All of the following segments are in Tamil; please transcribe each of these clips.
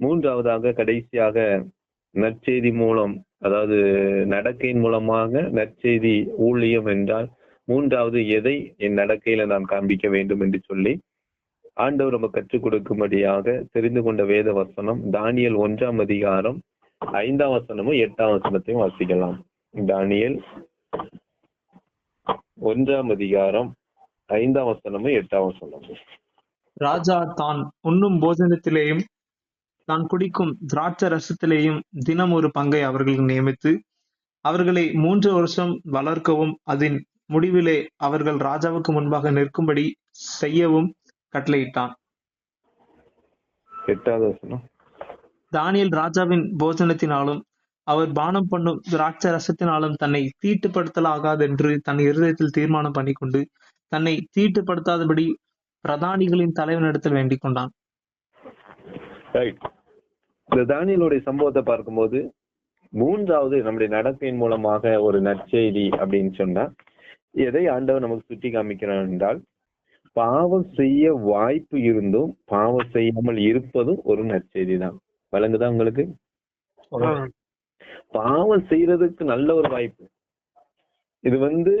மூன்றாவதாக கடைசியாக நற்செய்தி மூலம் அதாவது நடக்கையின் மூலமாக நற்செய்தி ஊழியம் என்றால் மூன்றாவது எதை என் நடக்கையில நான் காண்பிக்க வேண்டும் என்று சொல்லி ஆண்டவர் நம்ம கற்றுக் கொடுக்கும்படியாக தெரிந்து கொண்ட வேத வசனம் தானியல் ஒன்றாம் அதிகாரம் ஐந்தாம் வசனமும் எட்டாம் வசனத்தையும் வாசிக்கலாம். தானியல் ஒன்றாம் அதிகாரம் ஐந்தாம் வசனமும் எட்டாம் வசனமும். ராஜா தான் உண்ணும் போஜனத்திலேயும் தான் குடிக்கும் திராட்சை ரசத்திலேயும் தினம் ஒரு பங்கை அவர்களுக்கு நியமித்து அவர்களை மூன்று வருஷம் வளர்க்கவும் அதன் முடிவிலே அவர்கள் ராஜாவுக்கு முன்பாக நிற்கும்படி செய்யவும் கட்டளையிட்டான். தானியேல் ராஜாவின் போஜனத்தினாலும் அவர் பானம் பண்ணும் திராட்சை ரசத்தினாலும் தன்னை தீட்டுப்படுத்தலாகாதென்று தன் இருதயத்தில் தீர்மானம் பண்ணிக்கொண்டு தன்னை தீட்டுப்படுத்தாதபடி பிரதானிகளின் தலைவனிடத்தில் வேண்டிக் கொண்டான் ரைட் இந்த தானியலுடைய சம்பவத்தை பார்க்கும்போது மூன்றாவது நம்முடைய நடக்கையின் மூலமாக ஒரு நற்செய்தி அப்படின்னு சொன்னா எதை ஆண்டவர் நமக்கு சுட்டி காமிக்கிறார் என்றால் பாவம் செய்ய வாய்ப்பு இருந்தும் பாவம் செய்யாமல் இருப்பதும் ஒரு நற்செய்தி தான். வழங்குதா உங்களுக்கு? பாவம் செய்யறதுக்கு நல்ல ஒரு வாய்ப்பு. இது வந்து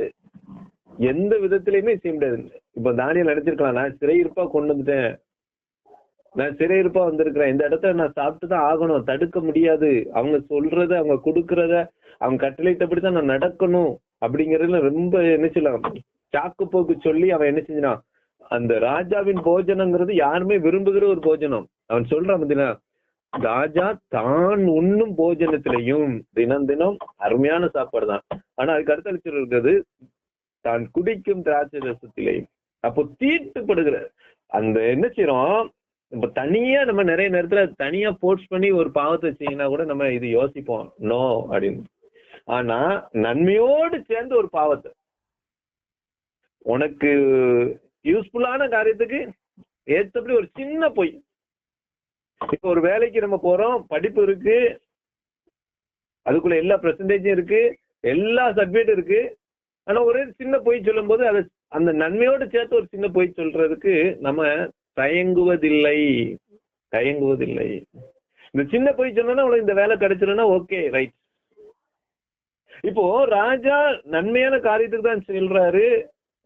எந்த விதத்திலயுமே செய்ய முடியாது. இப்ப தானியல் நினைச்சிருக்கலாம் நான் சிறையிருப்பா கொண்டு வந்துட்டேன். நான் சிறையிருப்பா வந்திருக்கிறேன். இந்த இடத்த நான் சாப்பிட்டு தான் ஆகணும். தடுக்க முடியாது. அவங்க சொல்றத அவங்க கொடுக்கறத அவங்க கட்டளையிட்டபடி தான் நான் நடக்கணும் அப்படிங்கறதுல ரொம்ப என்ன சொல்லலாம் சாக்கு போக்கு சொல்லி அவன் என்ன செஞ்சான் அந்த ராஜாவின் போஜனங்கிறது யாருமே விரும்புகிற ஒரு போஜனம். அவன் சொல்றான் பார்த்தீங்களா ராஜா தான் உண்ணும் போஜனத்திலையும் தினம் தினம் அருமையான சாப்பாடு தான் ஆனா அதுக்கு அடுத்த இருக்கிறது தான் குடிக்கும் திராட்சை ரசத்திலையும். அப்போ தீட்டுப்படுகிற அந்த என்ன செய்யறோம்? இப்ப தனியா நம்ம நிறைய நேரத்துல தனியா போர்ஸ் பண்ணி ஒரு பாவத்தை வச்சீங்கன்னா கூட நம்ம இது யோசிப்போம். நோ அப்படின்னு. ஆனா நன்மையோடு சேர்ந்து ஒரு பாவத்தை. உனக்கு யூஸ்ஃபுல்லான காரியத்துக்கு ஏத்தபடி ஒரு சின்ன பொய். இப்ப ஒரு வேலைக்கு நம்ம போறோம் படிப்பு இருக்கு அதுக்குள்ள எல்லா பெர்சன்டேஜும் இருக்கு எல்லா சர்டிபிகேட் இருக்கு. ஆனா ஒரு சின்ன பொய் சொல்லும் போது அதை அந்த நன்மையோடு சேர்த்து ஒரு சின்ன பொய் சொல்றதுக்கு நம்ம தயங்குவதில்லை. தயங்குவதில்லை. இந்த சின்ன பொய் சொன்னா உனக்கு இந்த வேலை கிடைச்சிருன்னா ஓகே ரைட் இப்போ ராஜா நன்மையான காரியத்துக்கு தான் சொல்றாரு.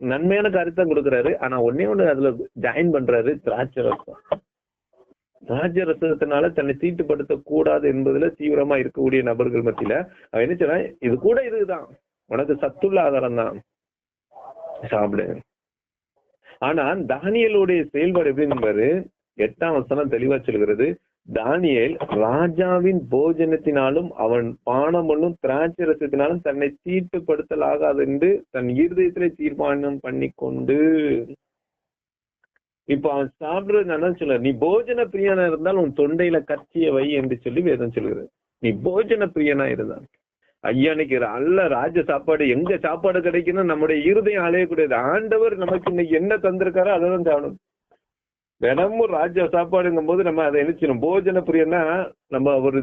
நன்மையான காரியத்தை தான் கொடுக்குறாரு. ஆனா ஒன்னே ஒண்ணு அதுல ஜாயின் பண்றாரு திராட்சை ரசம். திராட்சை ரசத்தினால தன்னை தீட்டுப்படுத்த கூடாது என்பதுல தீவிரமா இருக்கக்கூடிய நபர்கள் மத்தியில அவன் என்ன சொன்னா இது கூட இதுதான். உனக்கு சத்துள்ள ஆதாரம் தான். சாப்பிடு. ஆனா தானியலுடைய செயல்பாடு எப்படி என்பது எட்டாம் வசனம் தெளிவா சொல்கிறது. தானியல் ராஜாவின் போஜனத்தினாலும் அவன் பானம் பண்ணும் திராட்சை ரசத்தினாலும் தன்னை தீட்டுப்படுத்தலாகாது என்று தன் இருதயத்திலே தீர்மானம் பண்ணி கொண்டு இப்ப அவன் சாப்பிடுறது நான் சொல்ல நீ போஜன பிரியனா இருந்தால் உன் தொண்டையில கட்சிய வை என்று சொல்லி வேதம் சொல்கிறது. நீ போஜன பிரியனா இருந்தான் ஐயா இன்னைக்கு நல்ல ராஜ சாப்பாடு எங்க சாப்பாடு கிடைக்குன்னு நம்முடைய இருதயம் அலையக்கூடியது. ஆண்டவர் நமக்கு இன்னைக்கு என்ன தந்திருக்காரோ அதை தான் சாப்பிடணும் தினமும் ராஜ சாப்பாடுங்கும் போது நம்ம அதை நினைச்சிடும் போஜன பிரியன்னா நம்ம ஒரு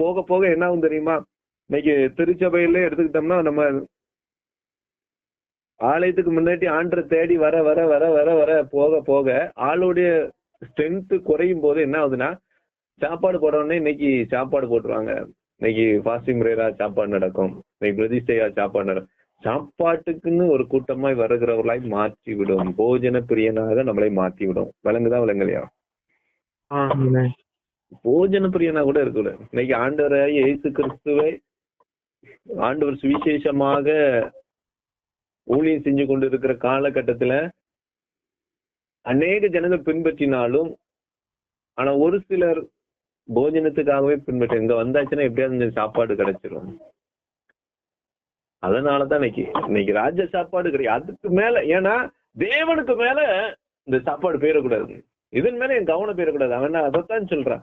போக போக என்ன ஆகும் தெரியுமா? இன்னைக்கு திருச்சபையில எடுத்துக்கிட்டோம்னா நம்ம ஆலயத்துக்கு முன்னாடி ஆண்டரை தேடி வர வர வர வர வர போக போக ஆளுடைய ஸ்ட்ரென்த் குறையும் போது என்ன ஆகுதுன்னா சாப்பாடு போடணுன்னே இன்னைக்கு சாப்பாடு போட்டுருவாங்க. இன்னைக்கு ஃபாஸ்டிங் பிரேயரா சாப்பாடு நடக்கும். இன்னைக்கு பிரதிஷ்டையா சாப்பாடு நடக்கும் சாப்பாட்டுக்குன்னு ஒரு கூட்டமாய் வருகிறவர்களாய் மாற்றி விடும் போஜன பிரியனாக நம்மளை மாற்றி விடும் விளங்குதா விளங்கலையா? போஜன பிரியனா கூட இருக்கக்கூட இன்னைக்கு ஆண்டவரை இயேசு கிறிஸ்துவை ஆண்டவர் சுவிசேஷமாக ஊழியம் செஞ்சு கொண்டு இருக்கிற காலகட்டத்துல அநேக ஜனங்கள் பின்பற்றினாலும் ஆனா ஒரு சிலர் போஜனத்துக்காகவே பின்பற்ற இங்க வந்தாச்சுன்னா எப்படியாவது சாப்பாடு கிடைச்சிரும். அதனாலதான் இன்னைக்கு இன்னைக்கு ராஜ சாப்பாடு கிடையாது அதுக்கு மேல ஏன்னா தேவனுக்கு மேல இந்த சாப்பாடு போயிடக்கூடாது இதன் மேல என் கவனம் போயிடக்கூடாது அவன் அதைத்தான் சொல்றான்.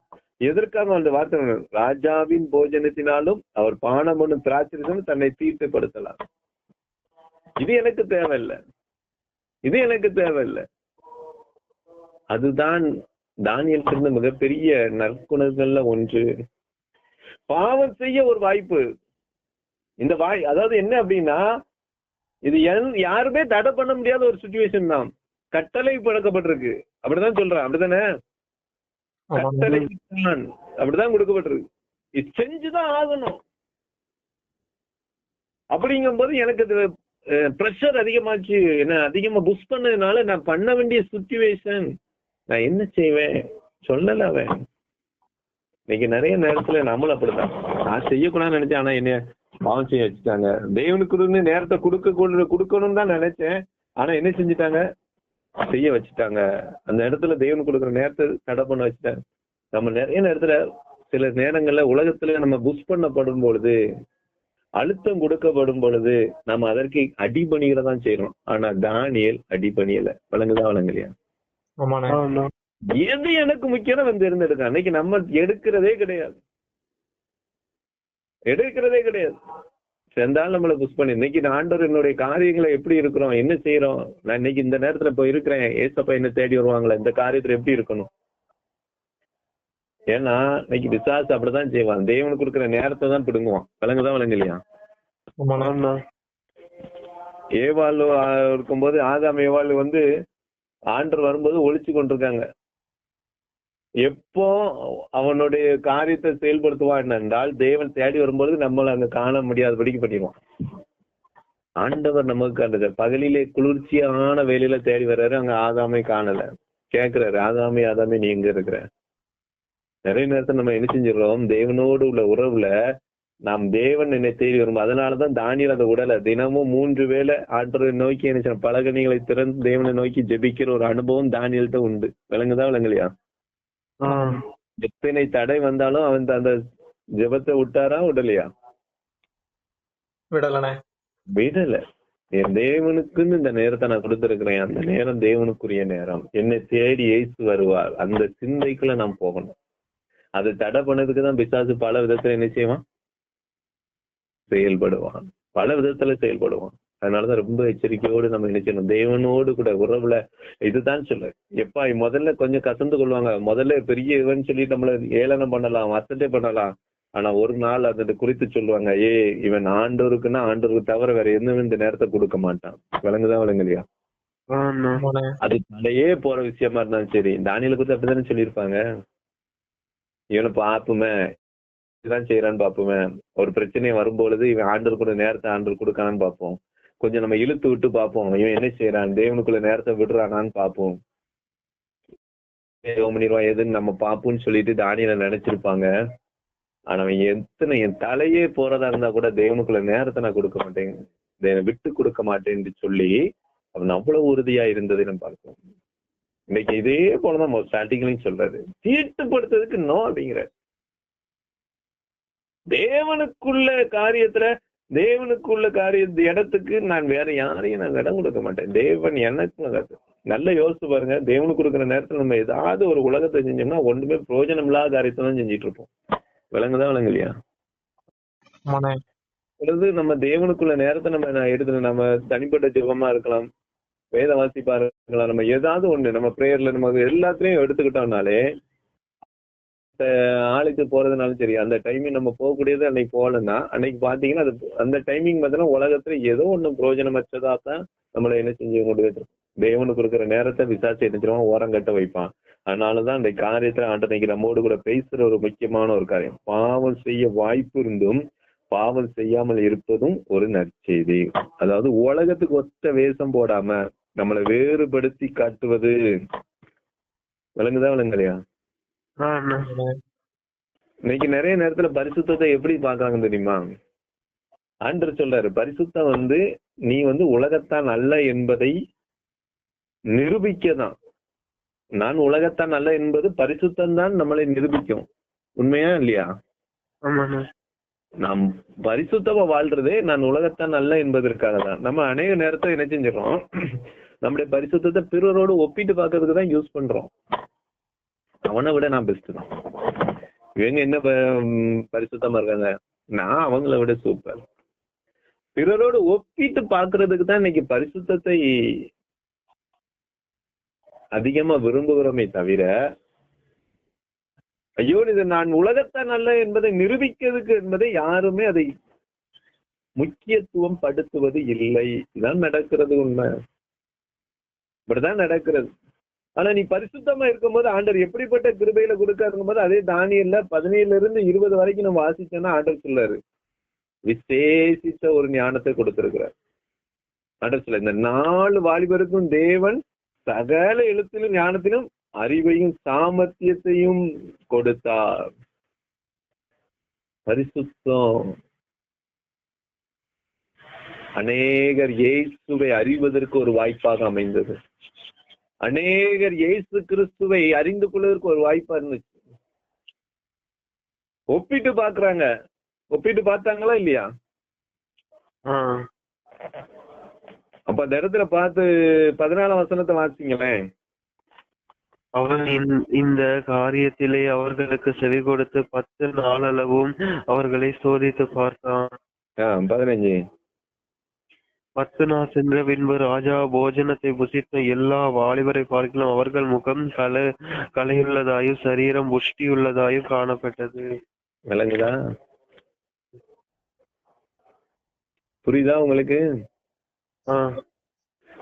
எதற்காக அந்த வார்த்தை ராஜாவின் போஜனத்தினாலும் அவர் பானம் பண்ணும் திராட்சரசம் தன்னை தீர்த்தப்படுத்தலாம் இது எனக்கு தேவையில்லை. இது எனக்கு தேவையில்லை. அதுதான் தானியல் இருந்த மிகப்பெரிய நற்குணங்கள்ல ஒன்று. பாவம் செய்ய ஒரு வாய்ப்பு. இந்த வாய் அதாவது என்ன அப்படின்னா இது யாருமே தடை பண்ண முடியாத ஒரு சுச்சுவேஷன் தான். கட்டளை பழக்கப்பட்டிருக்கு அப்படிதான் சொல்றேன். அப்படித்தானே? கட்டளை அப்படிதான் கொடுக்கப்பட்டிருக்கு. இது செஞ்சுதான் ஆகணும். அப்படிங்கும்போது எனக்கு இது ப்ரெஷர் அதிகமாச்சு. என்ன அதிகமா புஷ் பண்ணதுனால நான் பண்ண வேண்டிய சுச்சுவேஷன் நான் என்ன செய்வேன்? சொல்லல அவன். இன்னைக்கு நிறைய நேரத்துல நம்மளும் அப்படிதான் நான் செய்யக்கூடாதுன்னு நினைச்சேன் ஆனா என்ன பாவம் செய்ய வச்சுட்டாங்க. தேவனுக்கு நேரத்தை கொடுக்க கொடுக்கணும்னு தான் நினைச்சேன். ஆனா என்ன செஞ்சுட்டாங்க? செய்ய வச்சுட்டாங்க. அந்த இடத்துல தேவனுக்கு கொடுக்குற நேரத்தை தடை பண்ண வச்சுட்டாங்க. நம்ம நிறைய நேரத்துல சில நேரங்கள்ல உலகத்துல நம்ம புஷ் பண்ணப்படும் பொழுது அழுத்தம் கொடுக்கப்படும் பொழுது நம்ம அதற்கு அடிபணிகிறதான் செய்யறோம் ஆனா தானியல் அடிபணியல. வழங்குதா வழங்கலையா? எது எனக்கு முக்கியம் வந்து இருந்திருக்க அன்னைக்கு நம்ம எடுக்கிறதே கிடையாது. எடுக்கிறதே கிடையாது. செந்தாலும் நம்மளை புஷ் பண்ணி இன்னைக்கு நான் ஆண்டவர் என்னுடைய காரியங்களை எப்படி இருக்கிறோம் என்ன செய்யறோம் நான் இன்னைக்கு இந்த நேரத்துல இப்ப இருக்கிறேன் ஏசப்பா என்ன தேடி வருவாங்களா? இந்த காரியத்துல எப்படி இருக்கணும்? ஏன்னா இன்னைக்கு பிசாசு அப்படிதான் செய்வான். தேவனுக்கு கொடுக்குற நேரத்தை தான் பிடுங்குவான். விலங்குதான் விலங்குலையா ஏவாள் இருக்கும்போது ஆதாம் ஏவாள் வந்து ஆண்டர் வரும்போது ஒழிச்சு கொண்டிருக்காங்க. எப்போ அவனுடைய காரியத்தை செயல்படுத்துவான் என்றால் தேவன் தேடி வரும்போது நம்மளை அங்க காண முடியாதபடிக்கு பண்ணிடுவான். ஆண்டவர் நமக்கு அந்த பகலிலே குளிர்ச்சியான வேலையில தேடி வர்றாரு அங்க ஆதாமை காணல. கேக்குறாரு ஆதாமே ஆதாமை நீ எங்க இருக்கிற? நிறைய நேரத்தை நம்ம என்ன செஞ்சிடறோம் தேவனோடு உள்ள உறவுல நாம் தேவன் என்னை தேடி வரும் அதனாலதான் தானியல் அதை விடல. தினமும் மூன்று வேளை ஆண்டரை நோக்கி என்ன? பலகணிகளை திறந்து தேவனை நோக்கி ஜெபிக்கிற ஒரு அனுபவம் தானியல்கிட்ட உண்டு. விளங்குதா விளங்கலையா? எத்தனை தடை வந்தாலும் அவன் அந்த ஜெபத்தை விட்டாரா விடலையா? விடலண்ணே. விடல. என் தேவனுக்குன்னு இந்த நேரத்தை நான் கொடுத்திருக்கிறேன். அந்த நேரம் தேவனுக்குரிய நேரம். என்னை தேடி இயேசு வருவார். அந்த சிந்தைக்குள்ள நாம் போகணும். அது தடை பண்ணதுக்கு தான் பிசாசு பல விதத்துல என்ன செய்வான்? செயல்படுவான். பல விதத்துல செயல்படுவான். அதனாலதான் ரொம்ப எச்சரிக்கையோடு நம்ம என்ன செய்யணும் தேவனோடு கூட உறவுல இதுதான் சொல்ல. எப்பா முதல்ல கொஞ்சம் கசந்து கொள்வாங்க. முதல்ல பெரிய இவன் சொல்லி நம்மள ஏளனம் பண்ணலாம் அசட்டே பண்ணலாம். ஆனா ஒரு நாள் அதை குறித்து சொல்லுவாங்க ஏ இவன் ஆண்டோருக்குன்னா ஆண்டோருக்கு தவிர வேற எந்த இந்த நேரத்தை கொடுக்க மாட்டான். விளங்குதான் விளங்கலையா? அது தலையே போற விஷயமா இருந்தாலும் சரி. தானியலை குறித்து அப்படித்தானே சொல்லியிருப்பாங்க? இவனை பாப்புமே தான் செய்யறான்னு பாப்போமே ஒரு பிரச்சனை வரும்பொழுது இவன் ஆண்டல் கூட நேரத்தை ஆண்டல் கொடுக்கானான்னு பார்ப்போம். கொஞ்சம் நம்ம இழுத்து விட்டு பார்ப்போம். இவன் என்ன செய்யறான் தேவனுக்குள்ள நேரத்தை விடுறானான்னு பார்ப்போம். பண்ணிடுவான் எதுன்னு நம்ம பார்ப்போம்னு சொல்லிட்டு தானியில நினைச்சிருப்பாங்க. ஆனா அவன் எத்தனை என் தலையே போறதா இருந்தா கூட தேவனுக்குள்ள நேரத்தை நான் கொடுக்க மாட்டேன். தேவனை விட்டு கொடுக்க மாட்டேன்னு சொல்லி அவன் அவ்வளவு உறுதியா இருந்ததை நம்ம பார்க்கணும் இன்னைக்கு இதே போலதான் ஸ்டார்டிங்லையும் சொல்றாரு. தீட்டுப்படுத்துறதுக்கு நோ அப்படிங்கிற தேவனுக்குள்ள காரியத்துல தேவனுக்குள்ள காரிய இடத்துக்கு நான் வேற யாரையும் நான் இடம் கொடுக்க மாட்டேன். தேவன் எனக்கு அது. நல்ல யோசிச்சு பாருங்க. தேவனுக்கு கொடுக்குற நேரத்துல நம்ம ஏதாவது ஒரு உலகத்தை செஞ்சோம்னா ஒண்ணுமே பிரயோஜனம் இல்லாத காரியத்தை தான் செஞ்சுட்டு இருப்போம். விளங்குதான் விளங்கலையா ஆமாண்ணே. பொழுது நம்ம தேவனுக்குள்ள நேரத்தை நம்ம நான் எடுத்து நம்ம தனிப்பட்ட ஜெபமா இருக்கலாம். வேத வாசிப்பா இருக்கலாம். நம்ம ஏதாவது ஒண்ணு நம்ம பிரேயர்ல நம்ம எல்லாத்துலயும் எடுத்துக்கிட்டோம்னாலே ஆளுக்கு போறதுனாலும் சரி அந்த டைமிங் நம்ம போகக்கூடியது அன்னைக்கு போகலன்னா அன்னைக்கு பாத்தீங்கன்னா அது அந்த டைமிங் பார்த்தீங்கன்னா உலகத்துல ஏதோ ஒண்ணு பிரயோஜனமற்றதா தான் நம்மளை என்ன செஞ்சு கொண்டு வச்சிருக்கோம் தேவனுக்கு கொடுக்குற நேரத்தை விசாரிச்சு என்ன ஓரம் கட்ட வைப்பான். அதனாலதான் அந்த காரியத்துல ஆண்டனைக்கு நம்மோடு கூட பேசுற ஒரு முக்கியமான ஒரு காரியம். பாவம் செய்ய வாய்ப்பு இருந்தும் பாவம் செய்யாமல் இருப்பதும் ஒரு நற்செய்தி. அதாவது உலகத்துக்கு ஒத்த வேஷம் போடாம நம்மளை வேறுபடுத்தி காட்டுவது. விளங்குதா விளங்கலையா? இன்னைக்கு நிறைய நேரத்துல பரிசுத்தத்தை எப்படி பாக்குறாங்க தெரியுமா? ஆண்டர் சொல்றாரு பரிசுத்தம் வந்து நீ வந்து உலகத்தான் அல்ல என்பதை நிரூபிக்கதான். நான் உலகத்தான் அல்ல என்பது பரிசுத்தம் தான் நம்மளை நிரூபிக்கும். உண்மையா இல்லையா? நாம் பரிசுத்தமா வாழ்றதே நான் உலகத்தான் அல்ல என்பதற்காக தான். நம்ம அநேக நேரத்தை என்ன செஞ்சிடறோம்? நம்முடைய பரிசுத்தத்தை பிறரோடு ஒப்பிட்டு பார்க்கறதுக்கு தான் யூஸ் பண்றோம். அவனை விட நான் பெஸ்ட் தான். இவங்க என்ன ப- பரிசுத்தமா இருக்காங்க? நான் அவங்கள விட சூப்பர் பிறரோடு ஒப்பிட்டு பாக்குறதுக்கு தான் இன்னைக்கு பரிசுத்தத்தை அதிகமா விரும்புகிறோமே தவிர ஐயோ இது நான் உலகத்தான் அல்ல என்பதை நிரூபிக்கிறதுக்கு என்பதை யாருமே அதை முக்கியத்துவம் படுத்துவது இல்லை. இதுதான் நடக்கிறது உண்மை. இப்படிதான் நடக்கிறது. ஆனா நீ பரிசுத்தமா இருக்கும்போது ஆண்டர் எப்படிப்பட்ட கிருபையில கொடுக்காருங்கும் போது அதே தானியல்ல பதினேழுல இருந்து இருபது வரைக்கும் நம்ம வாசிச்சோம்னா ஆண்டர் சொல்லாரு விசேஷித்த ஒரு ஞானத்தை கொடுத்திருக்கிறார். ஆண்டர் சொல்ல இந்த நாலு வாலிபருக்கும் தேவன் சகல எழுத்திலும் ஞானத்திலும் அறிவையும் சாமர்த்தியத்தையும் கொடுத்தார். பரிசுத்தம். அநேகர் இயேசுவை அறிவதற்கு ஒரு வாய்ப்பாக அமைந்தது. அநேகர் இயேசு கிறிஸ்துவை அறிந்து கொள்வதற்கு ஒரு வாய்ப்பா இருந்துச்சு. ஒப்பிட்டு பாக்குறாங்க ஒப்பிட்டு பார்த்தாங்களா இல்லையா? அப்ப அந்த இடத்துல பார்த்து பதினாலாம் வசனத்தை வாசிங்களேன். அவன் இந்த- காரியத்திலே அவர்களுக்கு செவி கொடுத்து பத்து நாளளவும் அவர்களை சோதித்து பார்த்தான். பதினஞ்சு. பத்து நாள் சென்ற பின்பு ராஜா போஜனத்தை புசித்த எல்லா வாலிபரை பார்க்கலாம். அவர்கள் முகம் கல கலையுள்ளதாயும் சரீரம் புஷ்டியுள்ளதாயும் காணப்பட்டது. விளங்குதா? புரியுதா உங்களுக்கு?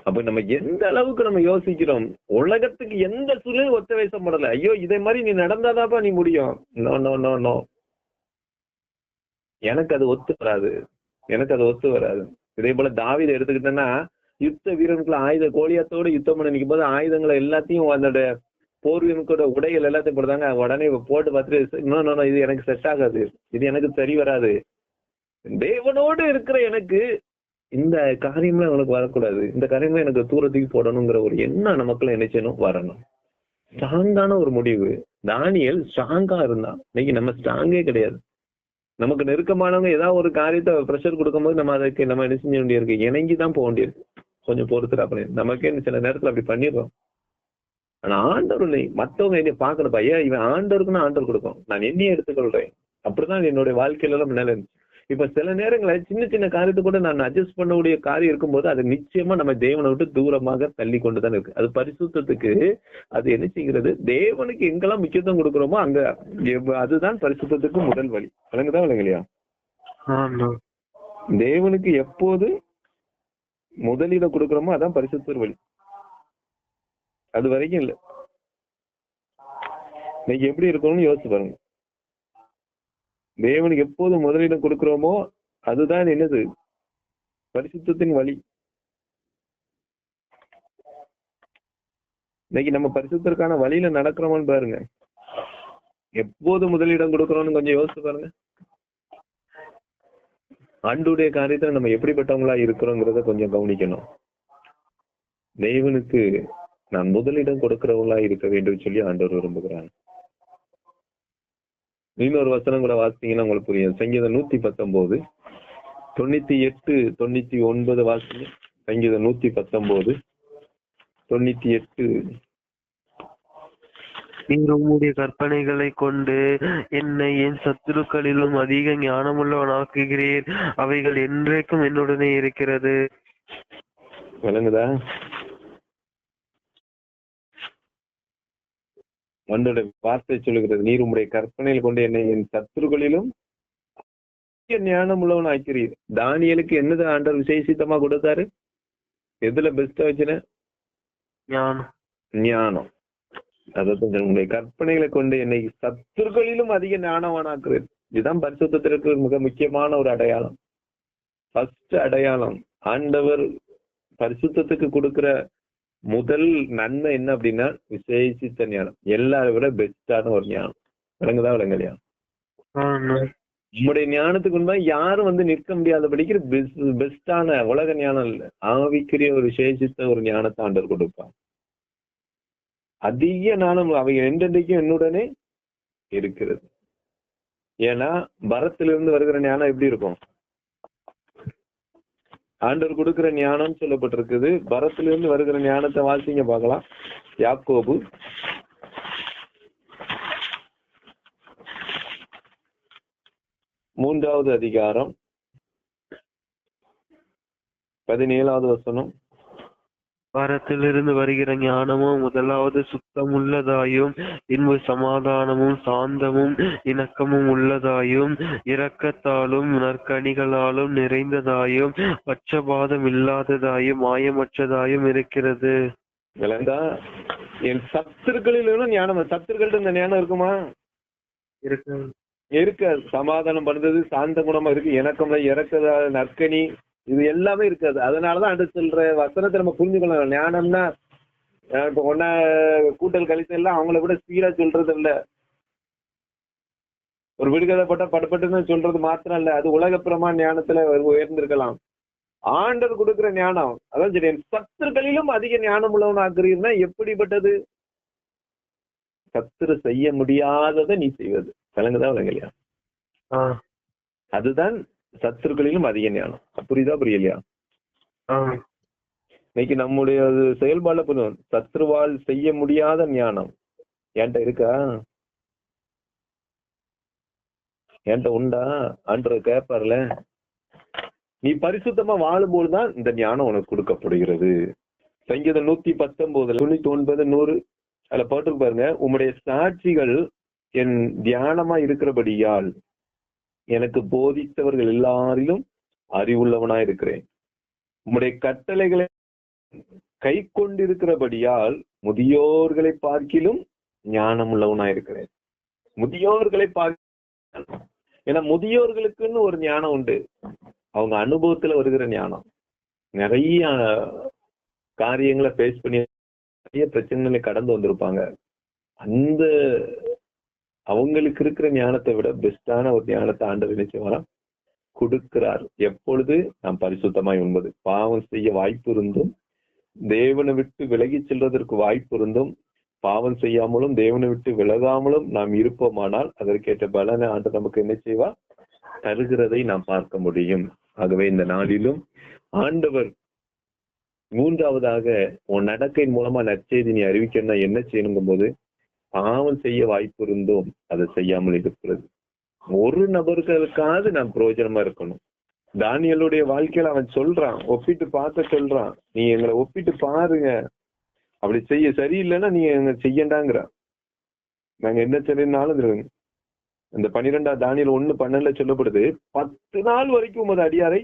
அப்ப நம்ம எந்த அளவுக்கு நம்ம யோசிக்கிறோம்? உலகத்துக்கு எந்த சூழ்நிலையும் ஒத்த வயசப்படல ஐயோ இதே மாதிரி நீ நடந்தாதாப்பா நீ முடியும். நோ நோ நோ நோ எனக்கு அது ஒத்து வராது. எனக்கு அது ஒத்து வராது. இதே போல தாவிதை எடுத்துக்கிட்டேன்னா யுத்த வீரனுக்குள்ள ஆயுத கோழியத்தோட யுத்தம் பண்ண நிற்கும் போது ஆயுதங்களை எல்லாத்தையும் அந்த போர் வீரனுக்கோட உடைகள் எல்லாத்தையும் போடுறாங்க உடனே போட்டு பார்த்துட்டு இன்னும் இன்னும் இது எனக்கு செட் ஆகாது. இது எனக்கு சரி வராது. தேவனோடு இருக்கிற எனக்கு இந்த காரியம்லாம் எனக்கு வரக்கூடாது. இந்த காரியம்லாம் எனக்கு தூரத்துக்கு போடணுங்கிற ஒரு எண்ணம் நமக்குள்ள என்ன செய்யணும்? வரணும். ஸ்ட்ராங்கான ஒரு முடிவு. தானியல் ஸ்ட்ராங்கா இருந்தான். இன்னைக்கு நம்ம ஸ்ட்ராங்கே கிடையாது. நமக்கு நெருக்கமானவங்க ஏதாவது ஒரு காரியத்தை ப்ரெஷர் கொடுக்கும்போது நம்ம அதுக்கு நம்ம என்ன செஞ்ச வேண்டியிருக்கு. இணங்கி தான் போக வேண்டியிருக்கு. கொஞ்சம் பொறுத்துட்டு அப்படி. நமக்கே சில நேரத்துல அப்படி பண்ணிடுறோம். ஆனா ஆண்டவர் இல்லை. மத்தவங்க என்னை பார்க்கணும் ஐயா இவன் ஆண்டவருக்குன்னு ஆண்டவர் கொடுக்கும். நான் என்னையே எடுத்துக்கொள்றேன். அப்படிதான் என்னுடைய வாழ்க்கையில எல்லாம் முன்னால இருந்துச்சு இப்ப சில நேரங்கள சின்ன சின்ன காரியத்தை கூட நான் அட்ஜஸ்ட் பண்ணக்கூடிய காரியம் இருக்கும்போது அது நிச்சயமா நம்ம தேவனை விட்டு தூரமாக தள்ளி கொண்டு தான் இருக்கு. அது பரிசுத்தத்துக்கு அது என்ன செய்கிறது? தேவனுக்கு எங்கெல்லாம் முக்கியத்துவம் கொடுக்குறோமோ அங்க அதுதான் பரிசுத்தத்துக்கு முதல் வழி. விளங்குதா விளங்கலையா? தேவனுக்கு எப்போது முதலிடம் கொடுக்குறோமோ அதான் பரிசுத்தர் வழி. அது வரைக்கும் இல்ல. இன்னைக்கு எப்படி இருக்கணும்னு யோசிச்சு பாருங்க. தேவனுக்கு எப்போது முதலிடம் கொடுக்கிறோமோ அதுதான் என்னது? பரிசுத்தத்தின் வழி. இன்னைக்கு நம்ம பரிசுத்திற்கான வழியில நடக்கிறோமான்னு பாருங்க. எப்போது முதலிடம் கொடுக்கிறோம்னு கொஞ்சம் யோசிச்சு பாருங்க. ஆண்டுடைய காரியத்துல நம்ம எப்படிப்பட்டவங்களா இருக்கிறோங்கிறத கொஞ்சம் கவனிக்கணும். தெய்வனுக்கு நான் முதலிடம் கொடுக்கிறவங்களா இருக்க வேண்டும் சொல்லி ஆண்டவர் விரும்புகிறாங்க இன்னொரு வசனம் கூட வாசித்தீங்கன்னா உங்களுக்கு புரியும். சங்கீதம் நூத்தி பத்தொன்பது தொண்ணூத்தி எட்டு தொண்ணூத்தி ஒன்பது வாசிங்க. சங்கீதம் நூத்தி பத்தொன்பது தொண்ணூத்தி எட்டு நீர் உம்முடைய கற்பனைகளை கொண்டு என்னை என் சத்துருக்களிலும் அதிக ஞானமுள்ளவனாக்குகிறீர் அவைகள் என்றைக்கும் என்னுடனே இருக்கிறது. விளங்குதா? வந்தோட வார்த்தை சொல்லுகிறது நீர் உம்முடைய கற்பனையில் கொண்டு என்னை என் சத்துருக்களிலும் அதிக ஞானம் உள்ளவன் ஆக்கிறீர் தானியலுக்கு என்னது ஆண்டவர் விசேஷித்தமா கொடுத்தாரு? எதுல பெஸ்டா வச்சுன? ஞானம். ஞானம். அதாவது உங்களுடைய கற்பனைகளை கொண்டு என்னை சத்துருக்களிலும் அதிக ஞானவானாக்குறது இதுதான் பரிசுத்திற்கு மிக முக்கியமான ஒரு அடையாளம். ஃபர்ஸ்ட் அடையாளம் ஆண்டவர் பரிசுத்தத்துக்கு கொடுக்கிற முதல் நன்மை என்ன அப்படின்னா விசேஷித்த ஞானம். எல்லாரை விட பெஸ்டான ஒரு ஞானம். விளங்குதா விளங்கலையா. நம்முடைய ஞானத்துக்கு முன்பா யாரும் வந்து நிற்க முடியாதபடிக்கு பெஸ்டான உலக ஞானம் இல்ல. ஆவிக்குரிய ஒரு விசேஷித்த ஒரு ஞானத்தை ஆண்டவர் கொடுப்பார். அதிக ஞானம் அவை என்றென்றைக்கும் என்னுடனே இருக்கிறது. ஏன்னா பரத்திலிருந்து வருகிற ஞானம் எப்படி இருக்கும்? ஆண்டவர் கொடுக்கிற ஞானம் சொல்லப்பட்டிருக்குது. பரத்திலிருந்து வருகிற ஞானத்தை வாசிங்க பார்க்கலாம். யாக்கோபு. மூன்றாவது அதிகாரம். பதினேழாவது வசனம். பரத்திலிருந்து வருகிற ஞானமும் முதலாவது சுத்தமுள்ளதாயும் இன்பு சமாதானமும் சாந்தமும் இணக்கமும் உள்ளதாயும் இரக்கத்தாலும் நற்கனிகளாலும் நிறைந்ததாயும் பட்சபாதம் இல்லாததாயும் மாயமற்றதாயும் இருக்கிறது. விளங்கா என் சத்துருக்களிலும் ஞானம் சத்துருக்கள்ட்ட இந்த ஞானம் இருக்குமா? இருக்கு. இருக்காது சமாதானம் பண்றது சாந்த குணமா இருக்கு. இணக்கம்ல இறக்குதா நற்கனி இது எல்லாமே இருக்காது. அதனாலதான் அடுத்து சொல்ற வசனத்தை நம்ம புரிஞ்சுக்கலாம் ஞானம்னா இப்ப ஒன்னா கூட்டல் கழித்தல் எல்லாம் அவங்கள விட ஸ்பீடா சொல்றது இல்ல. ஒரு விடுகதை போட்டா படப்பட்டுன்னு சொல்றது மாத்திரம் இல்ல. அது உலகப்புறமா ஞானத்துல உயர்ந்திருக்கலாம். ஆண்டர் கொடுக்கிற ஞானம் அதான் சரி சத்துருக்களிலும் அதிக ஞானம் உள்ளவன் ஆக்குறீர்னா எப்படிப்பட்டது? சத்துரு செய்ய முடியாததை நீ செய்வது. விளங்குதா விளங்கலையா? அதுதான் சத்துருக்களிலும் அதிக ஞானம். புரியுதா புரியலையா? இன்னைக்கு நம்முடைய செயல்பாடுல புரியும் சத்ருவால் செய்ய முடியாத ஞானம். என்கிட்ட இருக்கா? என்கிட்ட உண்டா? அன்ற கேட்பார்ல நீ பரிசுத்தமா வாழும்போதுதான் இந்த ஞானம் உனக்கு கொடுக்கப்படுகிறது. சங்கீதம் நூத்தி பத்தொன்பதுல தொண்ணூத்தி ஒன்பது நூறு அதுல போட்டு பாருங்க உம்முடைய சாட்சிகள் என் தியானமா இருக்கிறபடியால் எனக்கு போதித்தவர்கள் எல்லாரிலும் அறிவுள்ளவனா இருக்கிறேன் உம்முடைய கட்டளைகளை கை கொண்டிருக்கிறபடியால் முதியோர்களை பார்க்கிலும் ஞானம் உள்ளவனா இருக்கிறேன் முதியோர்களை பார்க்க ஏன்னா முதியோர்களுக்குன்னு ஒரு ஞானம் உண்டு. அவங்க அனுபவத்துல வருகிற ஞானம். நிறைய காரியங்களை ஃபேஸ் பண்ணி நிறைய பிரச்சனைகளை கடந்து வந்திருப்பாங்க. அந்த அவங்களுக்கு இருக்கிற ஞானத்தை விட பெஸ்டான ஒரு ஞானத்தை ஆண்டவர் நினைச்சவரா கொடுக்கிறார். எப்பொழுது? நாம் பரிசுத்தமாய் உண்பது. பாவம் செய்ய வாய்ப்பு இருந்தும் தேவனை விட்டு விலகி செல்வதற்கு வாய்ப்பு இருந்தும் பாவம் செய்யாமலும் தேவனை விட்டு விலகாமலும் நாம் இருப்போமானால் அதற்கேற்ற பலனை ஆண்டு நமக்கு என்ன செய்வா? தருகிறதை நாம் பார்க்க முடியும். ஆகவே இந்த நாளிலும் ஆண்டவர் மூன்றாவதாக உன் நடக்கையின் மூலமா நற்செய்தி நீ அறிவிக்கணும்னா என்ன செய்யணுங்கும் போது பாவம் செய்ய வாய்ப்பு இருந்தும் அதை செய்யாமல் இருக்கிறது ஒரு நபர்களுக்காவது நான் பிரயோஜனமா இருக்கணும். தானியலுடைய வாழ்க்கையில அவன் சொல்றான் ஒப்பிட்டு பார்க்க சொல்றான் நீ எங்களை ஒப்பிட்டு பாருங்க. அப்படி செய்ய சரியில்லைன்னா நீ எங்க செய்யண்டாங்கிறான். நாங்க என்ன சரினாலும் இந்த பன்னிரெண்டாம் தானியல் ஒண்ணு பன்னெண்டுல சொல்லப்படுது பத்து நாள் வரைக்கும் உமது அடியாரை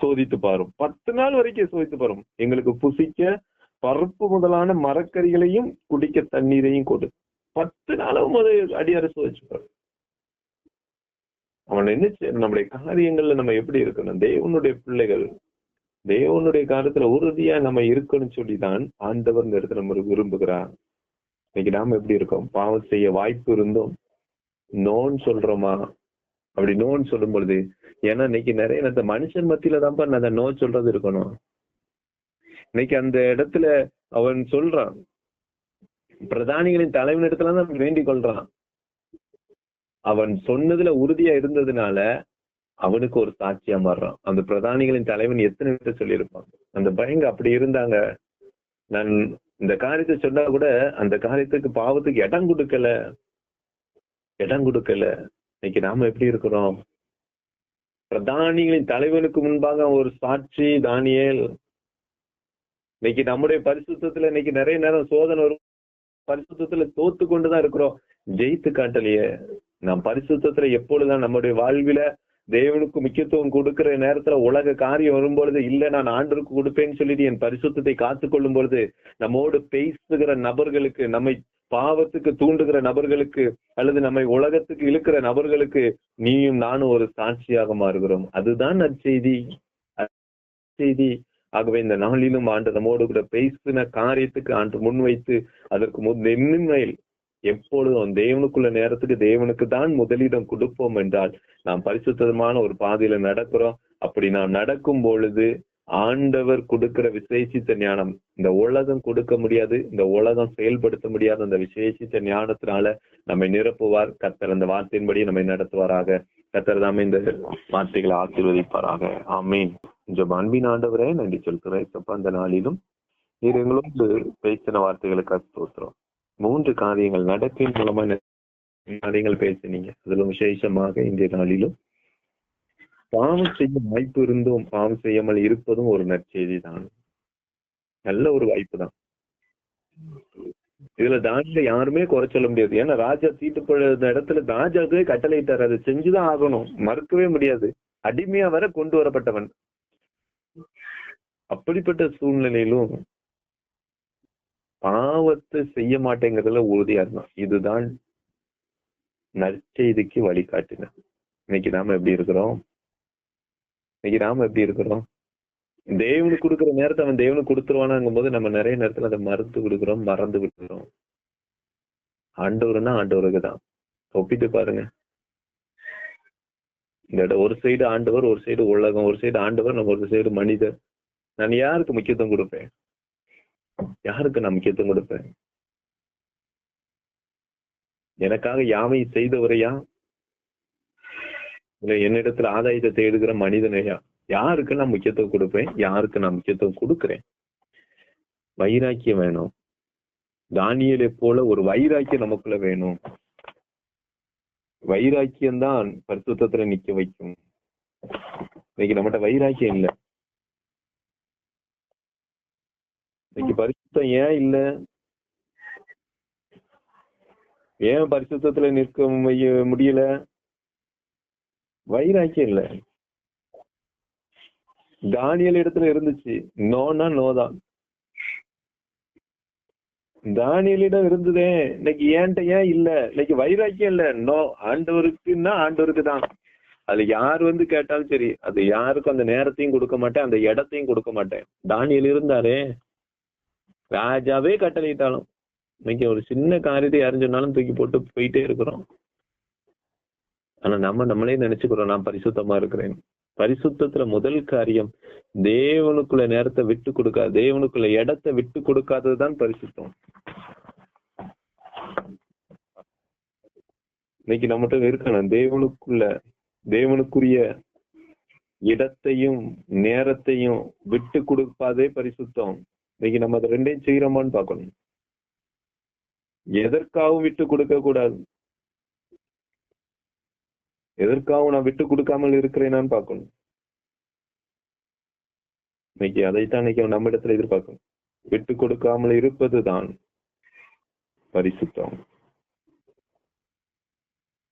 சோதித்து பாரும். பத்து நாள் வரைக்கும் சோதித்து பாரும். எங்களுக்கு புசிக்க பருப்பு முதலான மரக்கறிகளையும் குடிக்க தண்ணீரையும் கொடு. பத்து நாளும் அதை அடியாரை சோதிச்சு அவன் என்ன செய்ய- நம்முடைய காரியங்கள்ல நம்ம எப்படி இருக்கணும்? தேவனுடைய பிள்ளைகள் தேவனுடைய காலத்துல உறுதியா நம்ம இருக்கணும்னு சொல்லிதான் ஆண்டவர் இந்த இடத்துல நம்ம விரும்புகிறார். இன்னைக்கு நாம எப்படி இருக்கோம்? பாவம் செய்ய வாய்ப்பு இருந்தோம் நோன்னு சொல்றோமா? அப்படி நோன்னு சொல்லும் பொழுது ஏன்னா இன்னைக்கு நிறைய அந்த மனுஷன் மத்தியில தான்ப்பா நான் அந்த நோ சொல்றது இருக்கணும். இன்னைக்கு அந்த இடத்துல அவன் சொல்றான் பிரதானிகளின் தலைவனிடத்துல தான் வேண்டிக் கொள்றான். அவன் சொன்னதுல உறுதியா இருந்ததுனால அவனுக்கு ஒரு சாட்சியா மாறுறான். அந்த பிரதானிகளின் தலைவன் எத்தனை பேர் சொல்லியிருப்பான்? அந்த பயங்க அப்படி இருந்தாங்க. நான் இந்த காரியத்தை சொன்னா கூட அந்த காரியத்துக்கு பாவத்துக்கு இடம் கொடுக்கல. இடம் கொடுக்கல. இன்னைக்கு நாம எப்படி இருக்கிறோம்? பிரதானிகளின் தலைவனுக்கு முன்பாக ஒரு சாட்சி தானியல். இன்னைக்கு நம்முடைய பரிசுத்தத்துல இன்னைக்கு நிறைய நேரம் சோதனை வரும். பரிசுத்தத்துல தோத்து கொண்டுதான் இருக்கிறோம். ஜெயித்து காட்டலையே. நாம் பரிசுத்தத்துல எப்பொழுதுதான் நம்முடைய வாழ்வில தேவனுக்கு முக்கியத்துவம் கொடுக்கிற நேரத்துல உலக காரியம் வரும்பொழுது இல்ல நான் ஆண்டருக்கு கொடுப்பேன்னு சொல்லிட்டு என் பரிசுத்தத்தை காத்து கொள்ளும் பொழுது நம்மோடு பேசுகிற நபர்களுக்கு நம்மை பாவத்துக்கு தூண்டுகிற நபர்களுக்கு அல்லது நம்மை உலகத்துக்கு இழுக்கிற நபர்களுக்கு நீயும் நானும் ஒரு சாட்சியாக மாறுகிறோம். அதுதான் நற்செய்தி. செய்தி ஆகவே இந்த நாளிலும் ஆண்டு நம்மோடு கூட பேசின காரியத்துக்கு ஆண்டு முன்வைத்து அதற்கு முன்னின்மையில் எப்பொழுதும் தேவனுக்குள்ள நேரத்துக்கு தேவனுக்கு தான் முதலிடம் கொடுப்போம் என்றால் நாம் பரிசுத்தமான ஒரு பாதையில நடக்கிறோம். அப்படி நாம் நடக்கும் பொழுது ஆண்டவர் கொடுக்கிற விசேஷித்த ஞானம் இந்த உலகம் கொடுக்க முடியாது இந்த உலகம் செயல்படுத்த முடியாத அந்த விசேஷித்த ஞானத்தினால நம்மை நிரப்புவார். கத்தர் அந்த வார்த்தையின்படி நம்மை நடத்துவாராக. கத்தர் தாமே இந்த வார்த்தைகளை ஆசீர்வதிப்பாராக. ஆமீன். கொஞ்சம் அன்பின் ஆண்டவரே நன்றி சொல்கிறேன். இப்ப அந்த நாளிலும் நீர் எங்களோடு பேசின வார்த்தைகளுக்காக தோத்துறோம் மூன்று காரியங்கள் நடப்பின் மூலமா காரியங்கள் பேசினீங்க. அதுல விசேஷமாக இன்றைய நாளிலும் பாவம் செய்ய வாய்ப்பு இருந்தும் பாவம் செய்யாமல் இருப்பதும் ஒரு நற்செய்தி தான் நல்ல ஒரு வாய்ப்பு தான் இதுல தானியில யாருமே குறை சொல்ல முடியாது. ஏன்னா ராஜா தீட்டுப்படுற இடத்துல ராஜாவே கட்டளையிட்டார். அதை செஞ்சுதான் ஆகணும். மறுக்கவே முடியாது. அடிமையா வர கொண்டு வரப்பட்டவன். அப்படிப்பட்ட சூழ்நிலையிலும் பாவத்தை செய்ய மாட்டேங்கிறதுல உறுதியா இருந்தான் இதுதான் நற்செய்திக்கு வழிகாட்டின. இன்னைக்கு நாம எப்படி இருக்கிறோம்? இன்னைக்கு நாம எப்படி இருக்கிறோம்? தேவனுக்கு கொடுக்குற நேரத்தை அவன் தேவனுக்கு கொடுத்துருவானாங்கும் போது நம்ம நிறைய நேரத்துல அதை மறுத்து விடுக்கிறோம் மறந்து விடுக்கிறோம் ஆண்டவருன்னா ஆண்டவருக்கு தான் ஒப்பிட்டு பாருங்க. இந்த இடம் ஒரு சைடு ஆண்டவர் ஒரு சைடு உலகம் ஒரு சைடு ஆண்டவர் நம்ம ஒரு சைடு மனிதர். நான் யாருக்கு முக்கியத்துவம் கொடுப்பேன்? யாருக்கு நான் முக்கியத்துவம் கொடுப்பேன்? எனக்காக யாவை செய்தவரையா? இல்ல என்னிடத்துல ஆதாயத்தை தேடுகிற மனிதனையா? யாருக்கு நான் முக்கியத்துவம் கொடுப்பேன்? யாருக்கு நான் முக்கியத்துவம் கொடுக்கிறேன்? வைராக்கியம் வேணும். தானியலை போல ஒரு வைராக்கியம் நமக்குள்ள வேணும். வைராக்கியம் தான் பரிசுத்தத்துல நிக்க வைக்கும். இன்னைக்கு நம்மகிட்ட வைராக்கியம் இல்ல. இன்னைக்கு பரிசுத்தம் ஏன் இல்ல? ஏன் பரிசுத்தத்துல நிற்க முடிய- முடியல? வைராக்கியம் இல்ல. தானியல் இடத்துல இருந்துச்சு. நோனா நோதான் தானியலிடம் இருந்ததே இன்னைக்கு ஏன்ட்ட ஏன் இல்ல? இன்னைக்கு வைராக்கியம் இல்ல. நோ ஆண்டவருக்குன்னா ஆண்டவருக்கு தான். அது யார் வந்து கேட்டாலும் சரி அது யாருக்கும் அந்த நேரத்தையும் கொடுக்க மாட்டேன் அந்த இடத்தையும் கொடுக்க மாட்டேன். தானியல் இருந்தாரே. ராஜாவே கட்டளையிட்டாலும் இன்னைக்கு ஒரு சின்ன காரியத்தை யாரும் சொன்னாலும் தூக்கி போட்டு போயிட்டே இருக்கிறோம். ஆனா நம்ம நம்மளே நினைச்சுக்கிறோம் நான் பரிசுத்தமா இருக்கிறேன். பரிசுத்தத்துல முதல் காரியம் தேவனுக்குள்ள நேரத்தை விட்டு கொடுக்காது தேவனுக்குள்ள இடத்தை விட்டு கொடுக்காததுதான் பரிசுத்தம். இன்னைக்கு நம்மகிட்ட இருக்கணும் தேவனுக்குள்ள தேவனுக்குரிய இடத்தையும் நேரத்தையும் விட்டு கொடுப்பாதே பரிசுத்தம். இன்னைக்கு நம்ம அதை ரெண்டையும் செய்யறோமான்னு பார்க்கணும். எதற்காகவும் விட்டு கொடுக்க கூடாது. எதற்காகவும் நான் விட்டு கொடுக்காமல் இருக்கிறேனான்னு பார்க்கணும். இன்னைக்கு அதைத்தான் இன்னைக்கு நம்ம இடத்துல எதிர்பார்க்கணும். விட்டு கொடுக்காமல் இருப்பதுதான் பரிசுத்தம்.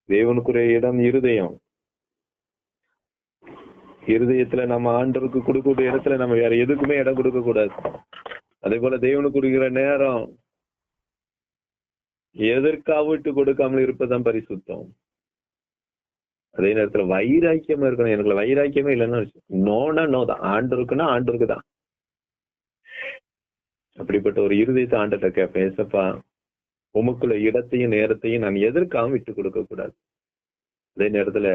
தேவனுக்குரிய இடம் இருதயம். இருதயத்துல நம்ம ஆண்டருக்கு கொடுக்கக்கூடிய இடத்துல நம்ம வேற எதுக்குமே இடம் கொடுக்க கூடாது. அதே போல தேவனுக்கு கொடுக்கிற நேரம் எதற்காக விட்டு கொடுக்காமல் இருப்பதுதான் பரிசுத்தம். அதே நேரத்துல வைராக்கியமா இருக்கணும். எனக்கு வைராக்கியமே இல்லைன்னா நோனா நோ தான். ஆண்டவருக்குன்னா ஆண்டு இருக்குதான் அப்படிப்பட்ட ஒரு இருதயத்தை ஆண்டர்கிட்ட கேட்பேன். ஏசப்பா உமக்குள்ள இடத்தையும் நேரத்தையும் நான் எதற்காகவும் விட்டு கொடுக்க கூடாது. அதே நேரத்துல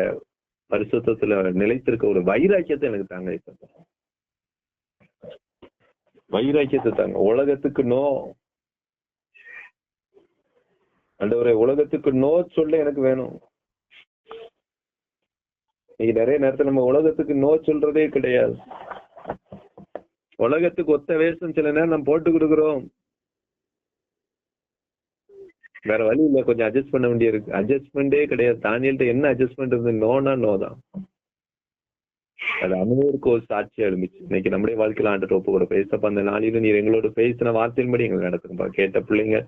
பரிசுத்தத்துல நிலைத்திருக்க ஒரு வைராக்கியத்தை எனக்கு தாங்க ஏசப்பா. வைராக்கியத்தை தாங்க உலகத்துக்கு நோ. அண்டவரை உலகத்துக்கு நோ சொல்ல எனக்கு வேணும். இன்னைக்கு நிறைய நேரத்துல நம்ம உலகத்துக்கு நோ சொல்றதே கிடையாது. உலகத்துக்கு ஒத்த வேஷம் சில நேரம் நம்ம போட்டு கொடுக்குறோம். வேற வழி இல்ல கொஞ்சம் அட்ஜஸ்ட் பண்ண வேண்டியிருக்கு அட்ஜஸ்ட்மெண்டே கிடையாது. தானியல்ட்ட என்ன அட்ஜஸ்ட்மெண்ட் இருந்து நோனா நோ தான் அது அனைவருக்கு ஒரு சாட்சியா எழுந்துச்சு இன்னைக்கு நம்முடைய வாழ்க்கையில ஆண்டு ஒப்பு கூட பேசப்ப அந்த நாளில நீர் எங்களோட பேசின வார்த்தையின்படி எங்களை நடத்துங்கப்பா கேட்ட பிள்ளைங்க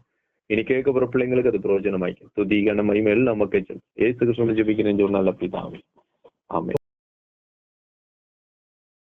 இனி கேட்க போற பிள்ளைங்களுக்கு அது பிரயோஜனமாய்க்கும். துதி கன மகிமை எல்லாம் நமக்கு ஏசு கிருஷ்ணன் ஜபிக்கிறேன் சொன்னால் அப்படிதான் ஆமே